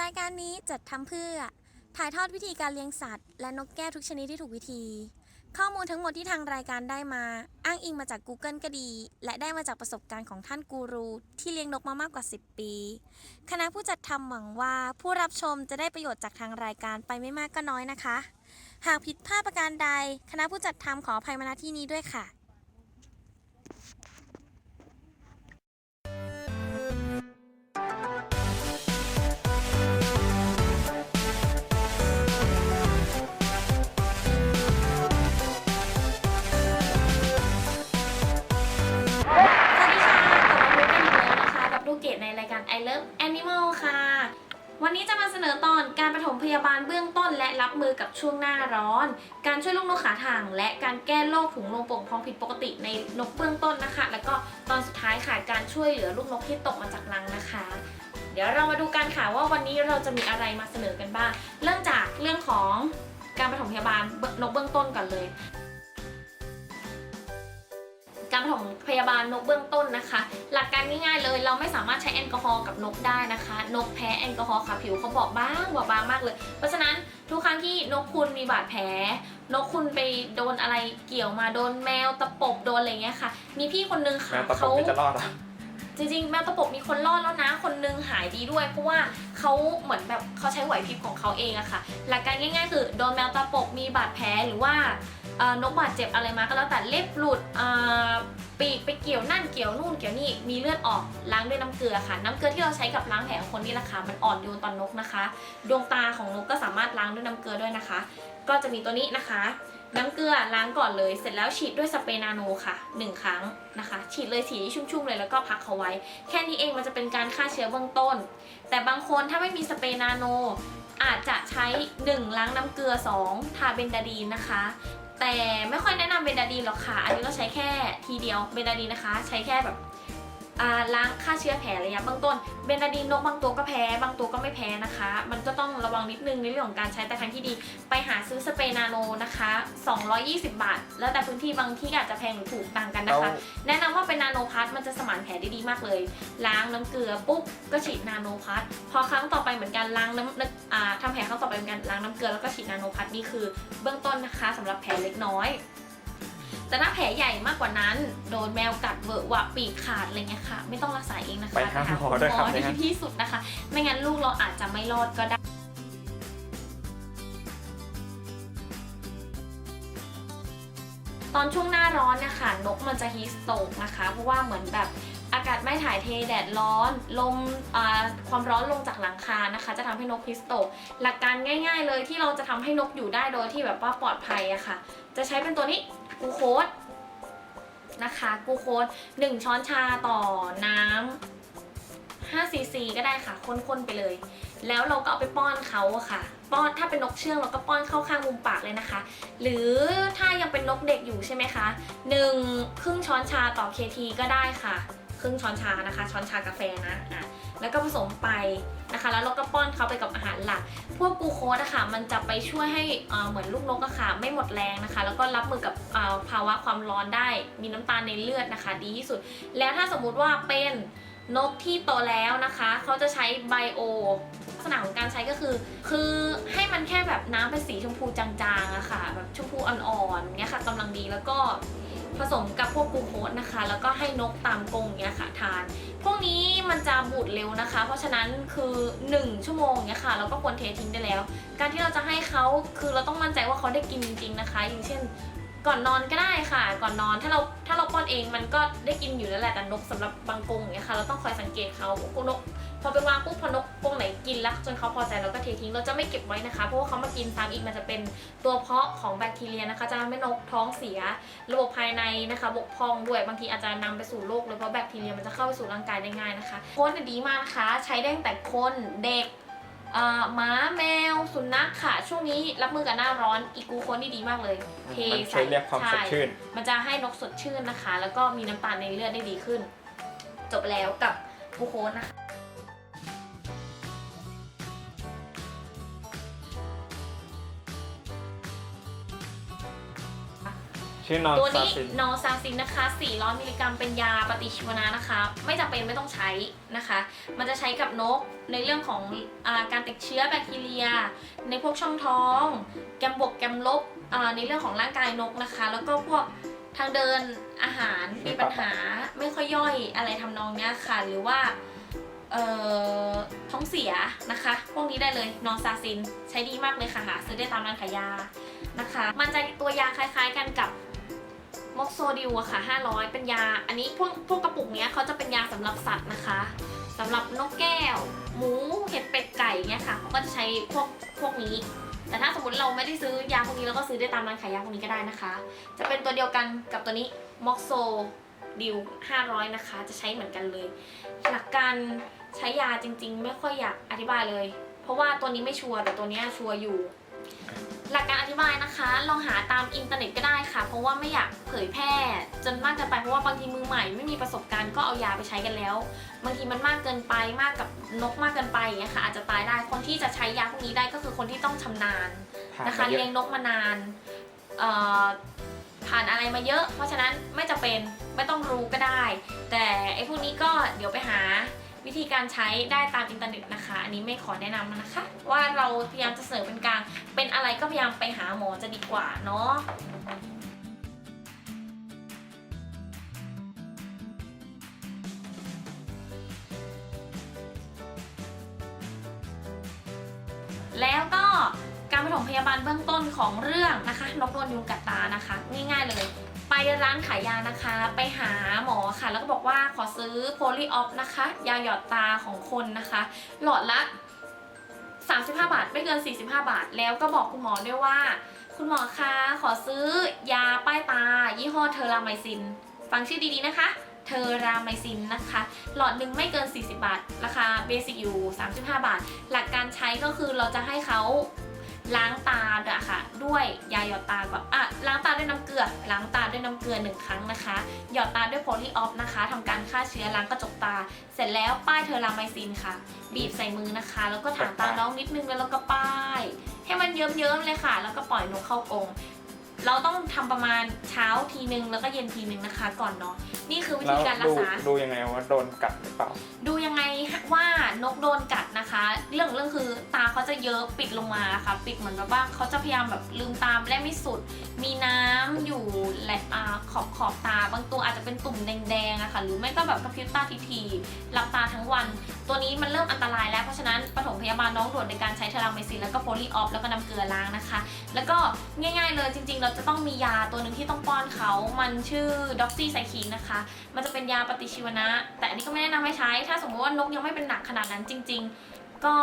รายการนี้จัดทำเพื่อ ถ่ายทอดวิธีการเลี้ยงสัตว์ และนกแก้วทุกชนิดที่ถูกวิธี ข้อมูลทั้งหมดที่ทางรายการได้มา อ้างอิงมาจาก Google ก็ดี และได้มาจากประสบการณ์ของท่านกูรูที่เลี้ยงนกมามากกว่า 10 ปี คณะผู้จัดทำหวังว่าผู้รับชมจะได้ประโยชน์จากทางรายการไปไม่มากก็น้อยนะคะ หากผิดพลาดประการใด คณะผู้จัดทำขออภัยมาณที่นี้ด้วยค่ะ ช่วงหน้าร้อน การช่วยลูกนกขาถ่าง และการแก้โรคถุงลมโป่งพองผิดปกติในนกเบื้องต้นนะคะ แล้วก็ตอนสุดท้ายค่ะการช่วยเหลือลูกนกที่ตกมาจากรังนะคะ เดี๋ยวเรามาดูกันค่ะว่าวันนี้เราจะมีอะไรมาเสนอกันบ้าง เริ่มจากเรื่องของการปฐมพยาบาลนกเบื้องต้นก่อนเลยการปฐมพยาบาลนกเบื้องต้นนะคะ หลักการง่ายๆเลย เราไม่สามารถใช้แอลกอฮอล์กับนกได้นะคะ นกแพ้แอลกอฮอล์ค่ะผิวเขาบอกบางบอกบางมากเลย เพราะฉะนั้น ทุกครั้งที่นกคุณมีบาดแผล นกคุณไปโดนอะไรเกี่ยวมาโดนแมวตะปบโดนอะไรเงี้ยค่ะ มีพี่คนนึงแมค่ะวตะปบเขา นี่จะรอดเหรอ จริงๆแมวตะปบมีคนรอดแล้วนะ คนนึงหายดีด้วย เพราะว่าเขาเหมือนแบบเขาใช้ไหวพริบของเขาเองอะค่ะ หลักการง่าย ๆ คือโดนแมวตะปบมีบาดแผลหรือว่านกบาดเจ็บอะไรมาก็แล้วแต่เล็บหลุดปีกไปเกี่ยวนั่นเกี่ยวนู่นเกี่ยวนี่มีเลือดออกล้างด้วยน้ำเกลือค่ะ น้ำเกลือที่เราใช้กับล้างแผลของคนนี่แหละค่ะมันอ่อนโยนต่อนนกนะคะ ดวงตาของนกก็สามารถล้างด้วยน้ำเกลือด้วยนะคะ ก็จะมีตัวนี้นะคะ น้ำเกลือล้างก่อนเลย เสร็จแล้วฉีดด้วยสเปรย์นาโนค่ะหนึ่งครั้งนะคะ ฉีดเลยสีชุ่มๆเลยแล้วก็พักเขาไว้ แค่นี้เองมันจะเป็นการฆ่าเชื้อเบื้องต้น แต่บางคนถ้าไม่มีสเปรย์นาโน อาจจะใช้ 1 ล้างน้ำเกลือ 2 ทาเบนดาดีนนะคะ แต่ไม่ค่อยแนะนำเบนดาดีนหรอกค่ะ อันนี้เราใช้แค่ทีเดียวเบนดาดีนนะคะ ใช้แค่แบบ ล้างฆ่าเชื้อแผลระยะเบื้องต้น เบนดาดีนนกบางตัวก็แพ้ บางตัวก็ไม่แพ้นะคะ มันก็ต้องระวังนิดนึงในเรื่องของการใช้แต่ทางที่ดี ไปหาซื้อสเปรย์นาโนนะคะ 220 บาท แล้วแต่พื้นที่บางที่อาจจะแพงหรือถูกต่างกันนะคะ แนะนำว่าเป็นนาโนพัทมันจะสมานแผลได้ดีมากเลย ล้างน้ำเกลือปุ๊บก็ฉีดนาโนพัทพอครั้งต่อไปเหมือนกันล้างน้ำอ่าทำแผลครั้งต่อไปเหมือนกันล้างน้ำเกลือแล้วก็ฉีดนาโนพัทนี่คือเบื้องต้นนะคะสำหรับแผลเล็กน้อย แต่ถ้าแผลใหญ่มากกว่านั้น โดนแมวกัดเวอะหวะปีกขาดอะไรเงี้ยค่ะ ไม่ต้องรักษาเองนะคะไปหาหมอด้วยหคมรับอไม่งั้นที่ที่สุดนะคะ ไม่งั้นลูกเราอาจจะไม่รอดก็ได้ตอนช่วงหน้าร้อนเนะคะนกมันจะฮีสโตกนะคะ เพราะว่าเหมือนแบบอากาศไม่ถ่ายเทแดดร้อน ลมอ่าความร้อนลงจากหลังคานะคะ จะทำให้นกฮิสโตกหลักการง่าย ๆ เลยที่เราจะทำให้นกอยู่ได้โดยที่แบบว่าปลอดภัยอะค่ะ จะใช้เป็นตัวนี้ กูโคสนะคะกูโคส1 ช้อนชาต่อน้ำ5ซีซีก็ได้ค่ะข้นๆไปเลย แล้วเราก็เอาไปป้อนเขาค่ะ ป้อนถ้าเป็นนกเชื่องเราก็ป้อนเข้าข้างมุมปากเลยนะคะ หรือถ้ายังเป็นนกเด็กอยู่ใช่ไหมคะหนึ่งครึ่งช้อนชาต่อ KT ก็ได้ค่ะ ครึ่งช้อนชานะคะ ช้อนชากาแฟนะอะแล้วก็ผสมไปนะคะ แล้วเราก็ป้อนเขาไปกับอาหารหลัก พวกกูโคสอะค่ะมันจะไปช่วยให้เหมือนลูกนกอะค่ะไม่หมดแรงนะคะ แล้วก็รับมือกับภาวะความร้อนได้ มีน้ำตาลในเลือดนะคะ ดีที่สุด แล้วถ้าสมมุติว่าเป็น นกที่โตแล้วนะคะเขาจะใช้ไบโอลักษณะของการใช้ก็คือ คือให้มันแค่แบบน้ำเป็นสีชมพูจางๆอะค่ะ แบบชมพูอ่อนๆเงี้ยค่ะกำลังดีแล้วก็ผสมกับพวกกูโคสนะคะ แล้วก็ให้นกตามกรงเงี้ยค่ะทาน พวกนี้มันจะบูดเร็วนะคะ เพราะฉะนั้นคือ 1 ชั่วโมงเงี้ยค่ะเราก็ควรเททิ้งได้แล้ว การที่เราจะให้เขาคือเราต้องมั่นใจว่าเขาได้กินจริงๆนะคะ อย่างเช่น ก่อนนอนก็ได้ค่ะ ก่อนนอนถ้าเราถ้าเราป้อนเองมันก็ได้กินอยู่แล้วแหละแต่นกสำหรับบางกรงอย่างเงี้ยค่ะ เราต้องคอยสังเกตเขานกพอไปวางปุ๊บพอนกกรงไหนกินแล้วจนเขาพอใจเราก็เททิ้งเราจะไม่เก็บไว้นะคะเพราะว่าเขามากินซ้ำอีกมันจะเป็นตัวเพาะของแบคทีเรียนะคะ จะทำให้นกท้องเสีย ระบบภายในนะคะ บกพร่องด้วยบางทีอาจจะนำไปสู่โรคเลยเพราะแบคทีเรียมันจะเข้าไปสู่ร่างกายได้ง่ายนะคะโค้ดนี่ดีมากนะคะ ใช้ได้ตั้งแต่คนเด็ก หมาแมวสุนัขค่ะ ช่วงนี้รับมือกับหน้าร้อนอีกูโคนนี่ดีมากเลยเทมันช่ใส่วยเรียกความสดใช่ชื่น มันจะให้นกสดชื่นนะคะ แล้วก็มีน้ำตาลในเลือดได้ดีขึ้น จบแล้วกับกูโคนนะคะ ชื่อนอนตัวซานี้ซิน นอซาซินนะคะ 400 มิลลิกรัมเป็นยาปฏิชีวนะนะคะ ไม่จำเป็นไม่ต้องใช้นะคะ มันจะใช้กับนกในเรื่องของอาการติดเชื้อแบคทีเรีย ในพวกช่องท้อง แกมบวกแกมลบอ่าในเรื่องของร่างกายนกนะคะ แล้วก็พวกทางเดินอาหารมีปัญหาไม่ค่อยย่อยอะไรทำนองเนี้ยค่ะ หรือว่าเอ่อท้องเสียนะคะ พวกนี้ได้เลยนอซาซินใช้ดีมากเลยค่ะหาซื้อได้ตามร้านขายยา นะคะมันจะตัวยาคล้ายๆกันกับ มอกโซดิวอะค่ะ 500 เป็นยา อันนี้พวกพวกกระปุกเนี้ยเขาจะเป็นยาสำหรับสัตว์นะคะสำหรับนกแก้ว หมูเห็ดเป็ดไก่เนี้ยค่ะเขาก็จะใช้พวกพวกนี้ แต่ถ้าสมมติเราไม่ได้ซื้อยาพวกนี้เราก็ซื้อได้ตามร้านขายยาพวกนี้ก็ได้นะคะ จะเป็นตัวเดียวกันกับตัวนี้มอกโซดิว500 นะคะ จะใช้เหมือนกันเลย หลักการใช้ยาจริง ๆ ไม่ค่อยอยากอธิบายเลย เพราะว่าตัวนี้ไม่ชัวร์แต่ตัวเนี้ยชัวร์อยู่ หลักการอธิบายนะคะ ลองหาตามอินเทอร์เน็ตก็ได้ค่ะ เพราะว่าไม่อยากเผยแพร่ จนมากเกินไปเพราะว่าบางทีมือใหม่ไม่มีประสบการณ์ก็เอายาไปใช้กันแล้ว บางทีมันมากเกินไปมากกับนกมากเกินไปอย่างเงี้ยค่ะ อาจจะตายได้คนที่จะใช้ยาพวกนี้ได้ก็คือคนที่ต้องชำนาญผ่านนะคะมาเยเลี้ยอะงนกมานานเอ่อผ่านอะไรมาเยอะ เพราะฉะนั้นไม่จะเป็นไม่ต้องรู้ก็ได้ แต่ไอ้พวกนี้ก็เดี๋ยวไปหาวิธีการใช้ได้ตามอินเทอร์เน็ตนะคะ อันนี้ไม่ขอแนะนำนะคะ ว่าเราพยายามจะเสนอเป็นกลางเป็นอะไร ก็พยายามไปหาหมอจะดีกว่าเนาะแล้วก็การปฐมพยาบาลเบื้องต้นของเรื่องนะคะนกโดนยุงกัดตานะคะ ง่ายๆเลย ไปร้านขายยานะคะ ไปหาหมอค่ะ แล้วก็บอกว่าขอซื้อโพลีออฟนะคะ ยาหยอดตาของคนนะคะ หลอดละ 35 บาท ไม่เกิน 45 บาท แล้วก็บอกคุณหมอด้วยว่า คุณหมอคะขอซื้อยาป้ายตา ยี่ห้อเทอราไมซิน ฟังชื่อดีๆนะคะเทอราไมซินนะคะ หลอดหนึ่งไม่เกิน 40 บาท ราคาเบสิกอยู่ 35 บาท หลักการใช้ก็คือเราจะให้เขา ล้างตาอะค่ะ ด้วยยาหยอดตาก่อนอะล้างตาด้วยน้ำเกลือ ล้างตาด้วยน้ำเกลือหนึ่งครั้งนะคะ หยอดตาด้วยโพลีออฟนะคะทำการฆ่าเชื้อล้างกระจกตา เสร็จแล้วป้ายเทอราไมซินค่ะ บีบใส่มือนะคะ แล้วก็ถางตาน้องนิดนึงแล้วก็ป้าย ให้มันเยิ้มๆเลยค่ะ แล้วก็ปล่อยนกเข้ากรงเราต้องทำประมาณเช้าทีนึงแล้วก็เย็นทีนึงนะคะ ก่อนเนาะนี่คือวิแล้วธีการรัดูกษาดูยังไงว่าโดนกัดหรือเปล่า ดูยังไงว่านกโดนกัด นะคะ เรื่องเรื่องคือตาเขาจะเยอะปิดลงมาค่ะ ปิดเหมือนแบบว่าเขาจะพยายามแบบลืมตาและไม่สุด มีน้ำอยู่และขอบขอบตา บางตัวอาจจะเป็นตุ่มแดงๆอะค่ะ หรือไม่ก็แบบกระพริบตาทีๆหลับตาทั้งวัน ตัวนี้มันเริ่มอันตรายแล้วเพราะฉะนั้นปฐมพยาบาลน้องด่วนในการใช้เทราไมซินแล้วก็โพลีออฟแล้วก็น้ำเกลือล้างนะคะ แล้วก็ง่าย ๆ เลยจริง ๆ เราจะต้องมียาตัวหนึ่งที่ต้องป้อนเขามันชื่อด็อกซี่ไซคินนะคะ มันจะเป็นยาปฏิชีวนะ แต่อันนี้ก็ไม่แนะนำให้ใช้ ถ้าสมมติว่านกยังไม่เป็นหนักขนาดนั้นจริง ๆ ก็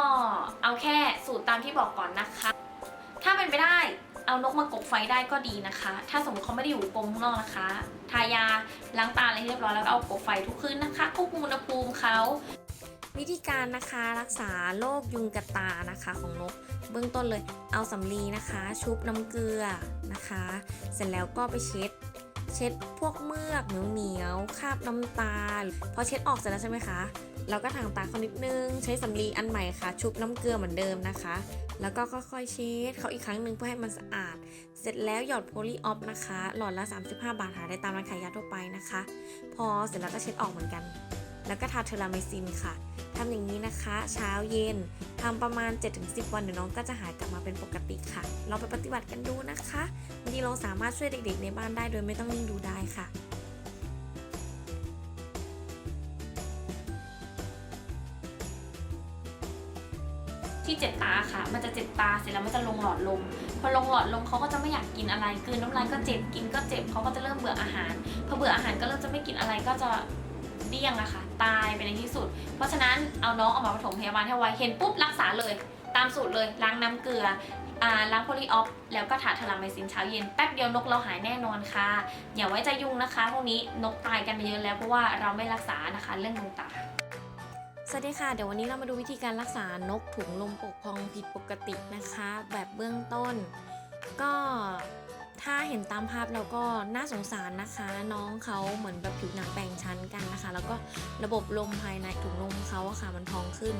เอาแค่สูตรตามที่บอกก่อนนะคะ ถ้าเป็นไปได้เอานกมากกไฟได้ก็ดีนะคะ ถ้าสมมติเขาไม่ได้อยู่กรงข้างนอกนะคะ ทายาล้างตาอะไรเรียบร้อยแล้วก็เอากกไฟทุกคืนนะคะควบคุมอุณหภูมิเขาวิธีการนะคะรักษาโรคยุงกัดตานะคะของนก เบื้องต้นเลยเอาสำลีนะคะ ชุบน้ำเกลือนะคะ เสร็จแล้วก็ไปเช็ด เช็ดพวกเมือกเหนียวเหนียวๆคราบน้ำตาพอเช็ดออกเสร็จแล้วใช่ไหมคะ เราก็ทางตาเขานิดนึง ใช้สำลีอันใหม่ค่ะ ชุบน้ำเกลือเหมือนเดิมนะคะ แล้วก็ค่อยๆเช็ดเขาอีกครั้งหนึ่งเพื่อให้มันสะอาด เสร็จแล้วหยอดโพลีออฟนะคะ หลอดละ 35 บาทหาได้ตามร้านขายยาทั่วไปนะคะ พอเสร็จแล้วก็เช็ดออกเหมือนกัน แล้วก็ทาเทอราไมซินค่ะทำอย่างนี้นะคะ เช้าเย็นทำประมาณ 7-10 วันเดี๋ยวน้องก็จะหายกลับมาเป็นปกติค่ะเราไปปฏิบัติกันดูนะคะบางทีเราสามารถช่วยเด็กๆในบ้านได้โดยไม่ต้องนิ่งดูได้ค่ะ ที่เจ็บตาค่ะ มันจะเจ็บตาเสร็จแล้วมันจะลงหลอดลม พอลงหลอดลมเขาก็จะไม่อยากกินอะไรกลืนน้ำลายก็เจ็บกินก็เจ็บเขาก็จะเริ่มเบื่ออาหารพอเบื่ออาหารก็เริ่มจะไม่กินอะไรก็จะเดี้ยงอะค่ะ ตายไปในที่สุด เพราะฉะนั้นเอาน้องออกมาปฐมพยาบาลให้ไวเห็นปุ๊บรักษาเลย ตามสูตรเลยล้างน้ำเกลือล้างโพลีออฟแล้วก็ทาทอราไมซินเช้าเย็นแป๊บเดียวนกเราหายแน่นอนค่ะ อย่าไว้ใจยุ่งนะคะพวกนี้นกตายกันไปเยอะแล้วเพราะว่าเราไม่รักษานะคะเรื่องยุงตา สวัสดีค่ะ เดี๋ยววันนี้เรามาดูวิธีการรักษานกถุงลมปกพองผิดปกตินะคะ แบบเบื้องต้น ก็ถ้าเห็นตามภาพแล้วก็น่าสงสารนะคะ น้องเขาเหมือนแบบผิวหนังแบ่งชั้นกันนะคะ แล้วก็ระบบลมภายในถุงลมเขาอะค่ะมันพองขึ้น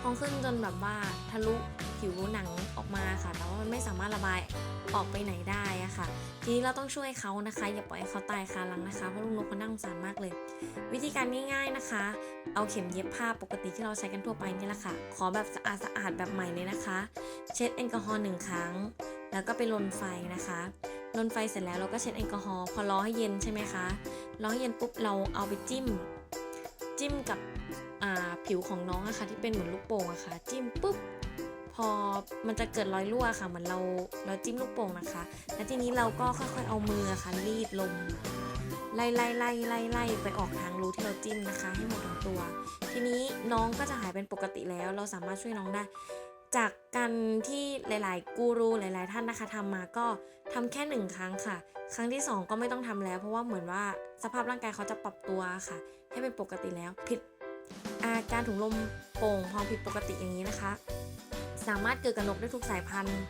พองขึ้นจนแบบว่าทะลุ ผิวหนังออกมาค่ะ แต่ว่ามันไม่สามารถระบายออกไปไหนได้อะค่ะ ทีนี้เราต้องช่วยเขานะคะ อย่าปล่อยให้เขาตายคารังนะคะ เพราะลูกนกเขาน่าสงสารมากเลย วิธีการง่าย ๆนะคะ เอาเข็มเย็บผ้าปกติที่เราใช้กันทั่วไปนี่แหละค่ะ ขอแบบสะอาดสะอาดๆแบบใหม่เลยนะคะ เช็ดแอลกอฮอล์หนึ่งครั้ง แล้วก็ไปลนไฟนะคะลนไฟเสร็จแล้วเราก็เช็ดแอลกอฮอล์พอรอให้เย็นใช่ไหมคะรอให้เย็นปุ๊บเราเอาไปจิ้ม จิ้มกับผิวของน้องอะค่ะที่เป็นเหมือนลูกโป่งอะค่ะ จิ้มปุ๊บ อมันจะเกิดรอยรั่วค่ะเหมือนเราเราจิ้มลูกโป่งนะคะ แล้วทีนี้เราก็ค่อยๆเอามือะค่ะรีดลมไล่ไล่ไล่ไล่ไล่ไปออกทางรูที่เราจิ้มนะคะ ให้หมดทั้งตัว ทีนี้น้องก็จะหายเป็นปกติแล้ว เราสามารถช่วยน้องได้ จากการที่หลายๆกูรูหลาย ๆ ท่านนะคะทำมาก็ทำแค่หนึ่งครั้งค่ะ ครั้งที่สองก็ไม่ต้องทำแล้ว เพราะว่าเหมือนว่าสภาพร่างกายเขาจะปรับตัวค่ะ ให้เป็นปกติแล้ว ผิดอาการถุงลมโป่งพองผิดปกติอย่างนี้นะคะ สามารถเกิดกับนกได้ทุกสายพันธุ์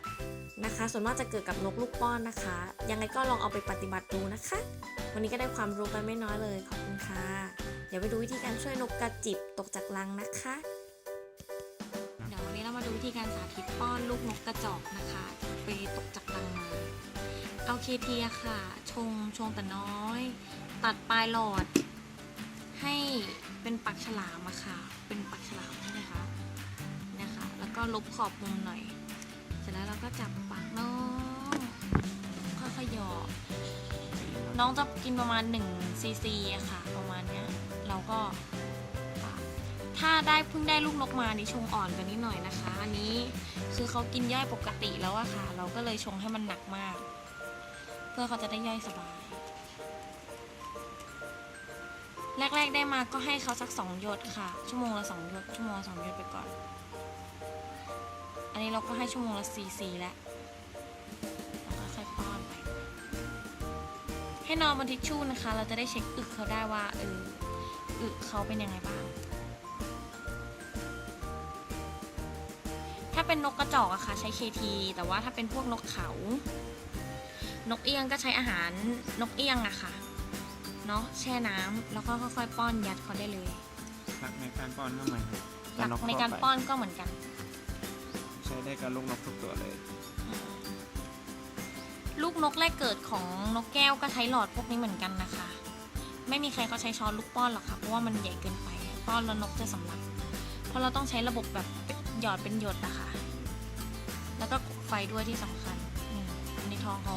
นะคะ ส่วนมากจะเกิดกับนกลูกป้อนนะคะ ยังไงก็ลองเอาไปปฏิบัติดูนะคะ วันนี้ก็ได้ความรู้ไปไม่น้อยเลย ขอบคุณค่ะ เดี๋ยวไปดูวิธีการช่วยนกกระจิบตกจากรังนะคะ เดี๋ยววันนี้เรามาดูวิธีการสาธิตป้อนลูกนกกระจอกนะคะ ไปตกจากรังมา เอาเคเทีอะค่ะ ชงชงแต่น้อย ตัดปลายหลอด ให้เป็นปักฉลามอะค่ะ เป็นปักฉลามนี่นะคะนะคะ ก็ลบขอบมุมหน่อย เสร็จแล้วเราก็จับปากน้องค่อยๆหยอน้องจะกินประมาณ1ซีซีอะค่ะ ประมาณเนี้ยเราก็ถ้าได้เพิ่งได้ลูกนกมานี่ชงอ่อนกว่านี้หน่อยนะคะ อันนี้คือเขากินย่อยปกติแล้วอะค่ะ เราก็เลยชงให้มันหนักมาก เพื่อเขาจะได้ย่อยสบาย แรกๆได้มาก็ให้เขาสักสองหยดค่ะ ชั่วโมงละสองหยดชั่วโมงละสองหยดไปก่อน นนี้เราก็ให้ชั่วโมงละสี่สี่แล้วแล้วก็ค่อยป้อนไป ให้นอนบนทิชชู่นะคะ เราจะได้เช็คอึเขาได้ว่าเอออึเขาเป็นยังไงบ้าง ถ้าเป็นนกกระจอกอะค่ะใช้เคทีแต่ว่าถ้าเป็นพวกนกเขา นกเอี้ยงก็ใช้อาหารนกเอี้ยงอะค่ะเนาะแช่น้ำแล้วก็ค่อยๆป้อนยัดเขาได้เลยหลักในการป้อนก็เหมือนหลักในการป้อนก็เหมือนกัน ใช้ได้กับลูกนกทุกตัวเลย ลูกนกแรกเกิดของนกแก้วก็ใช้หลอดพวกนี้เหมือนกันนะคะ ไม่มีใครเขาใช้ช้อนลูกป้อนหรอกค่ะ เพราะว่ามันใหญ่เกินไปป้อนแล้วนกจะสำลัก เพราะเราต้องใช้ระบบแบบหยอดเป็นหยดอะค่ะแล้วก็ไฟด้วยที่สำคัญนี่อันนี้ท้องเขา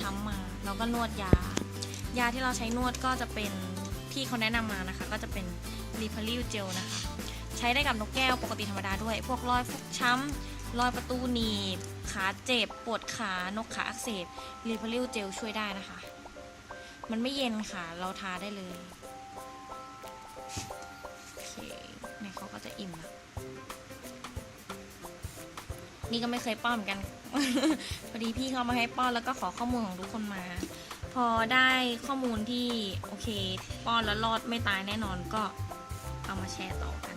ช้ำมาเราก็นวดยา ยาที่เราใช้นวดก็จะเป็นพี่เขาแนะนำมานะคะ ก็จะเป็นรีพาริวเจลนะคะ ใช้ได้กับนกแก้วปกติธรรมดาด้วย พวกรอยฟกช้ำรอยประตูหนีบ ขาเจ็บ ปวดขานกขาอักเสบรีพาริวเจลช่วยได้นะคะ มันไม่เย็นค่ะ เราทาได้เลยโอเคเนี่ยเขาก็จะอิ่มล้วนี่ก็ไม่เคยป้อนเหมือนกัน พอดีพี่เขามาให้ป้อนแล้วก็ขอข้อมูลของทุกคนมา พอได้ข้อมูลที่โอเค ป้อนแล้วรอดไม่ตายแน่นอนก็เอามาแชร์ต่อกัน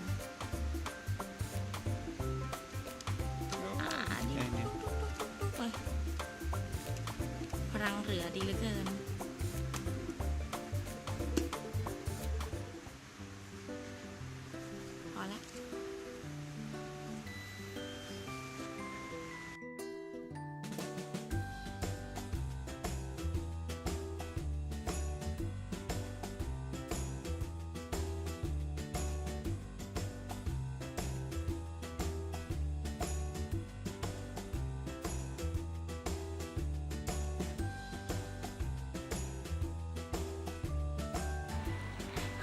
ลังเหลือดีเหลือเกิน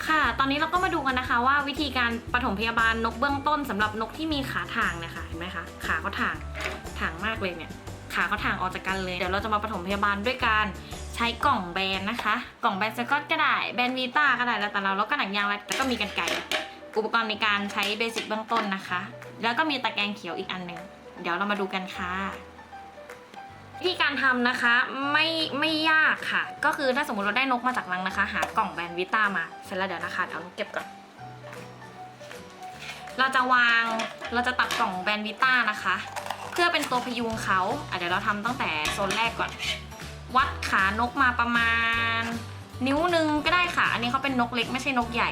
ค่ะ ตอนนี้เราก็มาดูกันนะคะ ว่าวิธีการปฐมพยาบาลนกเบื้องต้นสำหรับนกที่มีขาถ่างนี่ยค่ะเห็นไหมคะขาเขาถ่างถ่างมากเลยเนี่ยขาเขาถ่างออกจากกันเลยเดี๋ยวเราจะมาปฐมพยาบาลด้วยการใช้กล่องแบนนะคะ กล่องแบนสกอตก็ได้แบนวีต้าก็ได้แล้วแต่เราแล้วก็หนังยางแล้วก็มีกันไก่อุปกรณ์ในการใช้เบสิกเบื้องต้นนะคะ แล้วก็มีตะแกรงเขียวอีกอันหนึ่งเดี๋ยวเรามาดูกันค่ะ วิธีการทำนะคะไม่ไม่ยากค่ะ ก็คือถ้าสมมติเราได้นกมาจากรังนะคะ หากล่องแบนวิต้ามาเสร็จแล้วเดี๋ยวนะคะเดี๋ยวเอานกเก็บก่อนเราจะวางเราจะตัดกล่องแบนวิต้านะคะ เพื่อเป็นตัวพยุงเขาอะเดี๋ยวเราทำตั้งแต่โซนแรกก่อน วัดขานกมาประมาณ นิ้วหนึงก็ได้ค่ะ อันนี้เขาเป็นนกเล็กไม่ใช่นกใหญ่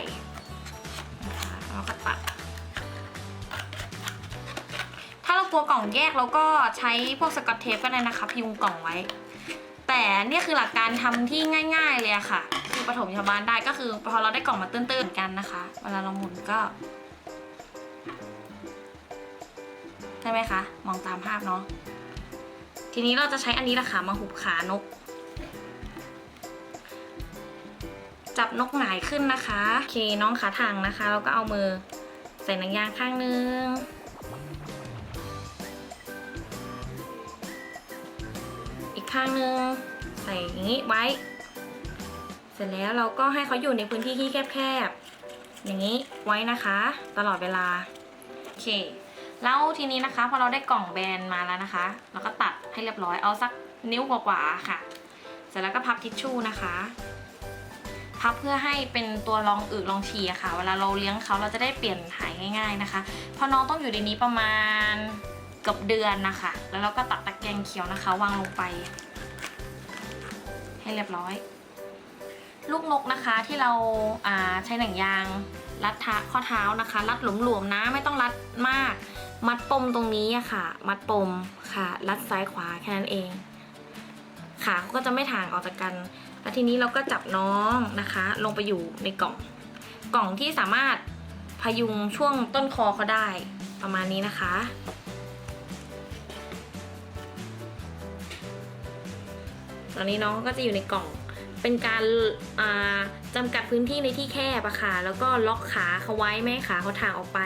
ตัวกล่องแยกแล้วก็ใช้พวกสกอตเทปก็ได้นะคะพยุงกล่องไว้ แต่เนี่ยคือหลักการทำที่ง่าย ๆเลยค่ะ คือปฐมพยาบาลได้ก็คือพอเราได้กล่องมาตื้นๆกันนะคะ เวลาเราหมุนก็ใช่ไหมคะ มองตามภาพเนาะทีนี้เราจะใช้อันนี้แหละค่ะมาหุบขานก จับนกหงายขึ้นนะคะโอเคน้องขาทางนะคะเราก็เอามือใส่หนังยางข้างนึง ข้างนึงใส่อย่างนี้ไว้ เสร็จแล้วเราก็ให้เขาอยู่ในพื้นที่ที่แคบๆอย่างนี้ไว้นะคะ ตลอดเวลาโอเคแล้วทีนี้นะคะพอเราได้กล่องแบนมาแล้วนะคะ เราก็ตัดให้เรียบร้อยเอาสักนิ้วกว่าๆค่ะ เสร็จแล้วก็พับทิชชู่นะคะพับเพื่อให้เป็นตัวรองอึรองฉี่ค่ะ เวลาเราเลี้ยงเขาเราจะได้เปลี่ยนถ่ายง่าย ๆนะคะพราะน้องต้องอยู่ในนี้ประมาณ เกือบเดือนนะคะ แล้วเราก็ตัดตะแกรงเขียวนะคะ วางลงไป ให้เรียบร้อย ลูกนกนะคะที่เราาใช้หนังยางรัดทข้อเท้านะคะ รัดหลวมๆนะไม่ต้องรัดมาก มัดปมตรงนี้อะค่ะ มัดปมค่ะ รัดซ้ายขวาแค่นั้นเองขาเขาก็จะไม่ถ่างออกจากกัน แล้วทีนี้เราก็จับน้องนะคะ ลงไปอยู่ในกล่อง กล่องที่สามารถพยุงช่วงต้นคอเขาได้ประมาณนี้นะคะ ตอนนี้น้องก็จะอยู่ในกล่อง เป็นการาจำกัดพื้นที่ในที่แคบอะค่ะ แล้วก็ล็อกขาเขาไว้ไม่ให้ขาเขาถ่างออกไป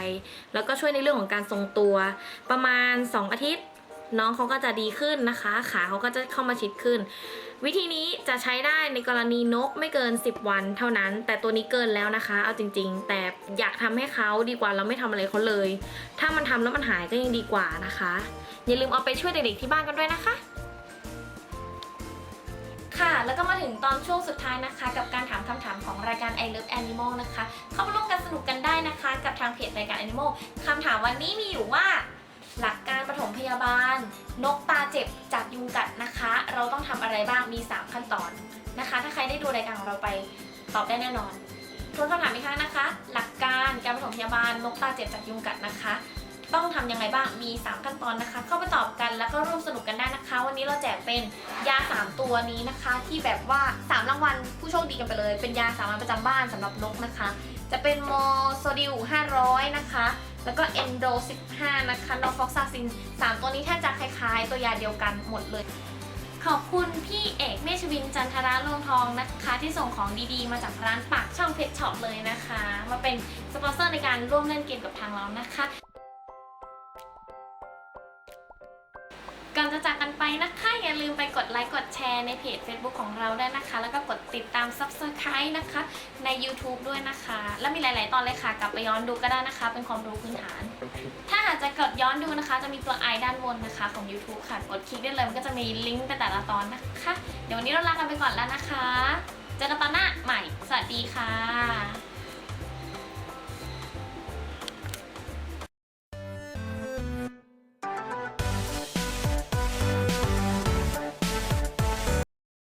แล้วก็ช่วยในเรื่องของการทรงตัว ประมาณ 2 อาทิตย์ น้องเขาก็จะดีขึ้นนะคะ ขาเขาก็จะเข้ามาชิดขึ้น วิธีนี้จะใช้ได้ในกรณีนกไม่เกิน 10 วันเท่านั้น แต่ตัวนี้เกินแล้วนะคะ เอาจริง ๆ แต่อยากทำให้เขาดีกว่าเราไม่ทำอะไรเขาเลย ถ้ามันทำแล้วมันหายก็ยังดีกว่านะคะ อย่าลืมเอาไปช่วยเด็กๆที่บ้านกันด้วยนะคะ ค่ะ แล้วก็มาถึงตอนช่วงสุดท้ายนะคะ กับการถามคำถามของรายการ I Love Animal นะคะ เข้ามาร่วมกันสนุกกันได้นะคะ กับทางเพจรายการ Animal คำถามวันนี้มีอยู่ว่า หลักการปฐมพยาบาล นกตาเจ็บจากยุงกัดนะคะ เราต้องทำอะไรบ้างมี 3 ขั้นตอนนะคะ ถ้าใครได้ดูรายการของเราไปตอบได้แน่นอนทวนคำถามอีกครั้งนะคะ หลักการการปฐมพยาบาลนกตาเจ็บจากยุงกัดนะคะ ต้องทำยังไงบ้าง มี 3 ขั้นตอนนะคะ เข้าไปตอบกันแล้วก็ร่วมสนุกกันได้นะคะ วันนี้เราแจกเป็นยา 3 ตัวนี้นะคะ ที่แบบว่า 3 รางวัลผู้โชคดีกันไปเลย เป็นยาสามัญประจำบ้านสำหรับนกนะคะ จะเป็นโมโซดิล500 นะคะ แล้วก็เอนโด 15 นะคะนอฟอกซาซิน 3 ตัวนี้แทบจะคล้ายๆ ตัวยาเดียวกันหมดเลยขอบคุณพี่เอกเมชวินจันทราลงทองนะคะ ที่ส่งของดีๆ มาจากร้านปากช่องเพชรช็อปเลยนะคะ มาเป็นสปอนเซอร์ในการร่วมเล่นเกมกับทางเรานะคะ ก่อนจะจากกันไปนะคะ อย่าลืมไปกดไลค์กดแชร์ในเพจ Facebook ของเราได้วยนะคะ แล้วก็กดติดตาม Subscribe นะคะ ใน YouTube ด้วยนะคะ แล้วมีหลาย ๆ ตอนเลยค่ะ กลับไปย้อนดูก็ได้นะคะ เป็นความรู้พื้นฐาน ถ้าหากจะกดย้อนดูนะคะ จะมีตัว i ด้านบนนะคะของ YouTube ค่ะ กดคลิกได้เลย มันก็จะมีลิงก์ไปแต่ละตอนนะคะ เดี๋ยววันนี้เราลากันไปก่อนแล้วนะคะ เจอกันตอนหน้าใหม่ สวัสดีค่ะ